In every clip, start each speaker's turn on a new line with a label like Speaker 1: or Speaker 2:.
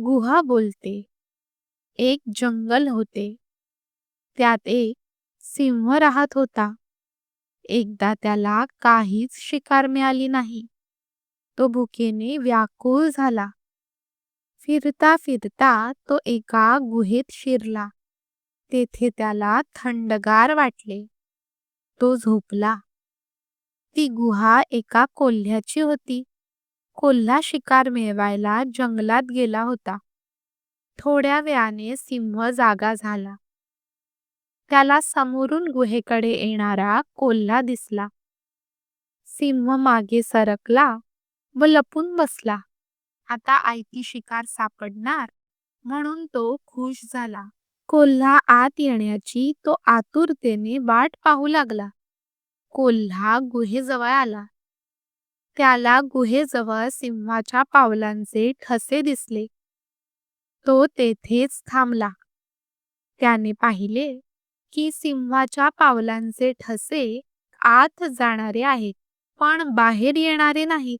Speaker 1: गुहा बोलते. एक जंगल होते. त्यात एक सिंह राहत होता. एकदा त्याला काहीच शिकार मिळाली नाही. तो भुकेने व्याकुळ झाला. फिरता फिरता तो एका गुहेत शिरला. तेथे त्याला थंडगार वाटले. तो झोपला. ती गुहा एका कोल्ह्याची होती. कोल्हा शिकार मिळवायला जंगलात गेला होता. थोड्या वेळाने सिंह जागा झाला. त्याला समोरून गुहेकडे येणारा कोल्हा दिसला. सिंह मागे सरकला व लपून बसला. आता आयती शिकार सापडणार? म्हणून तो खुश झाला. कोल्हा आत येण्याची तो आतुरतेने वाट पाहू लागला. कोल्हा गुहेजवळ आला. त्याला गुहेजवळ सिंहाच्या पावलांचे ठसे दिसले. तो तेथेच थांबला. त्याने पाहिले की सिंहाच्या पावलांचे ठसे आत जाणारे आहेत पण बाहेर येणारे नाहीत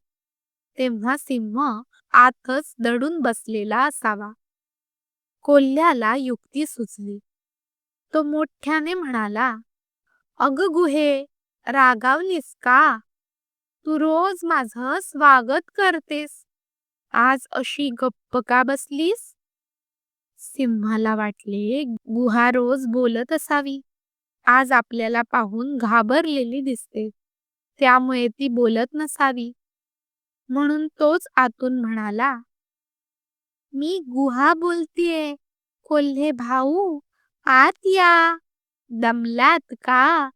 Speaker 1: तेव्हा सिंह आतच दडून बसलेला असावा. कोल्ह्याला युक्ती सुचली. तो मोठ्याने म्हणाला अग गुहे रागावलीस का? तू रोज माझं स्वागत करतेस. आज अशी गप्प का बसलीस? सिंहाला वाटले गुहा रोज बोलत असावी. आज आपल्याला पाहून घाबरलेली दिसते. त्यामुळे ती बोलत नसावी. म्हणून तोच आतून म्हणाला मी गुहा बोलतीये. कोल्हे भाऊ आत या. दमलात का?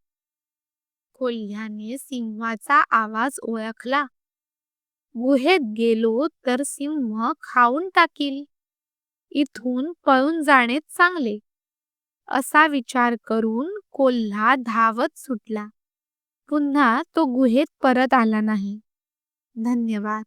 Speaker 1: कोल्ह्याने सिंहाचा आवाज ओळखला. गुहेत गेलो तर सिंह खाऊन टाकील. इथून पळून जाणेच चांगले. असा विचार करून कोल्हा धावत सुटला. पुन्हा तो गुहेत परत आला नाही. धन्यवाद.